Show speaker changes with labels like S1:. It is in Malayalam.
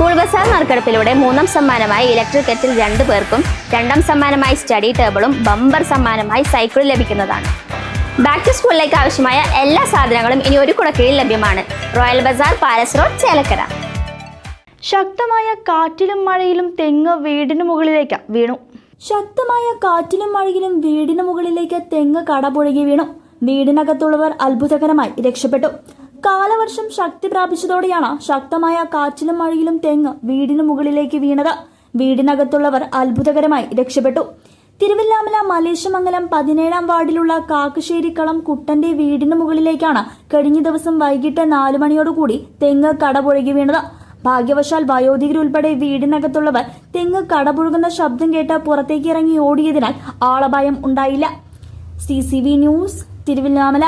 S1: സ്കൂൾ ബസാർ നറുക്കെടുപ്പിലൂടെ മൂന്നാം സമ്മാനമായി ഇലക്ട്രിക് കെറ്റിൽ രണ്ടു പേർക്കും രണ്ടാം സമ്മാനമായി സ്റ്റഡി ടേബിളും ബമ്പർ സമ്മാനമായി സൈക്കിൾ ലഭിക്കുന്നതാണ്. ബാക്ക് ടു സ്കൂളിലേക്ക് ആവശ്യമായ എല്ലാ സാധനങ്ങളും ഇനി ഒരു കുടക്കീഴിൽ ലഭ്യമാണ്. Royal bazaar palace road Chelakkara.
S2: ശക്തമായ കാറ്റിലും മഴയിലും തെങ്ങ് വീടിന് മുകളിലേക്ക് വീണു. ശക്തമായ കാറ്റിലും മഴയിലും വീടിന് മുകളിലേക്ക് തെങ്ങ് കടപുഴകി വീണു. വീടിനകത്തുള്ളവർ അത്ഭുതകരമായി രക്ഷപ്പെട്ടു. കാലവർഷം ശക്തി പ്രാപിച്ചതോടെയാണ് ശക്തമായ കാറ്റിലും മഴയിലും തെങ്ങ് വീടിന് മുകളിലേക്ക് വീണത്. വീടിനകത്തുള്ളവർ അത്ഭുതകരമായി രക്ഷപ്പെട്ടു. തിരുവില്ലാമല മലേശമംഗലം പതിനേഴാം വാർഡിലുള്ള കാക്കശ്ശേരിക്കളം കുട്ടന്റെ വീടിന് മുകളിലേക്കാണ് കഴിഞ്ഞ ദിവസം വൈകിട്ട് നാലു മണിയോടുകൂടി തെങ്ങ് കടപുഴകി വീണത്. ഭാഗ്യവശാൽ വയോധികരുൾപ്പെടെ വീടിനകത്തുള്ളവർ തെങ്ങ് കടപുഴകുന്ന ശബ്ദം കേട്ട് പുറത്തേക്ക് ഇറങ്ങി ഓടിയതിനാൽ ആളപായം ഉണ്ടായില്ല. C news Thiruvilwamala.